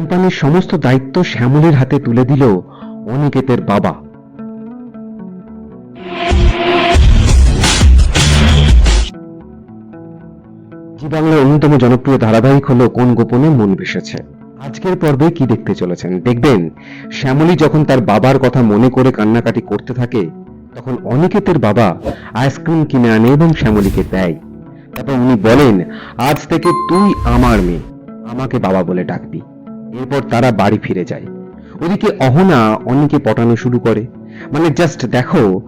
কোম্পানির সমস্ত দায়িত্ব শ্যামলীর হাতে তুলে দিল অনিকেতের বাবা। জি বাংলার অন্যতম জনপ্রিয় ধারাবাহিক হলো কোন গোপনে মন ভেসেছে আজকের পর্বে কি দেখতে চলেছেন? দেখবেন, শ্যামলী যখন তার বাবার কথা মনে করে কান্নাকাটি করতে থাকে, তখন অনিকেতের বাবা আইসক্রিম কিনে আনে এবং শ্যামলীকে দেয়। তারপর উনি বলেন, আজ থেকে তুই আমার মেয়ে, আমাকে বাবা বলে ডাকবি। এরপর তারা বাড়ি ফিরে যায়। ওদিকে অহনা অনিকে পটানো শুরু করে। মানে জাস্ট দেখো,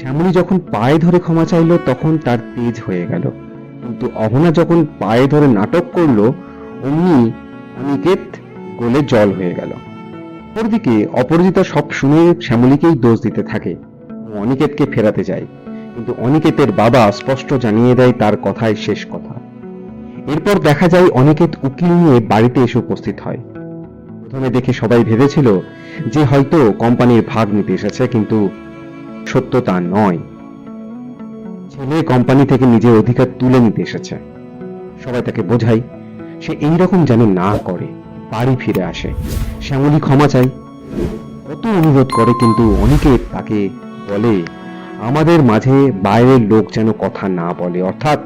শ্যামলী যখন পায়ে ধরে ক্ষমা চাইলো, তখন তার তেজ হয়ে গেল। কিন্তু অহনা যখন পায়ে ধরে নাটক করল, অমনি অনিকেত গোলে জল হয়ে গেল। অপরদিকে অপরাজিতা সব শুনে শ্যামলীকেই দোষ দিতে থাকে অনিকেতকে ফেরাতে যায়। কিন্তু অনিকেতের বাবা স্পষ্ট জানিয়ে দেয় তার কথাই শেষ কথা। এরপর দেখা যায় অনিকেত উকিল নিয়ে বাড়িতে এসে উপস্থিত হয়। প্রথমে দেখে সবাই ভেবেছিল যে হয়তো কোম্পানির ভাগ নিতে এসেছে, কিন্তু সত্য তা নয়। ছেলে কোম্পানি থেকে নিজের অধিকার তুলে নিতে এসেছে। সবাই তাকে বোঝায়, সে এই রকম যেন না করে, বাড়ি ফিরে আসে। শ্যামলী ক্ষমা চাই কত অনুরোধ করে, কিন্তু অনেকে তাকে বলে, আমাদের মাঝে বাইরের লোক যেন কথা না বলে। অর্থাৎ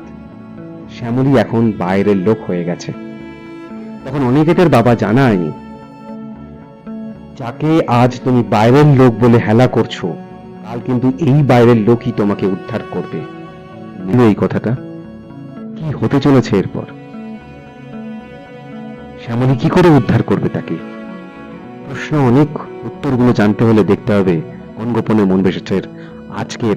শ্যামলী এখন বাইরের লোক হয়ে গেছে। তখন অনিকেতের বাবা জানায়নি, যাকে আজ তুমি বাইরের লোক বলে হেলা করছ, কাল কিন্তু এই বাইরের লোকই তোমাকে উদ্ধার করবে। এই কথাটা? কি হতে চলেছে এরপর? শ্যামলী কি করে উদ্ধার করবে তাকে? প্রশ্ন অনেক, উত্তরগুলো জানতে হলে দেখতে হবে। কোন গোপনে মন আজকের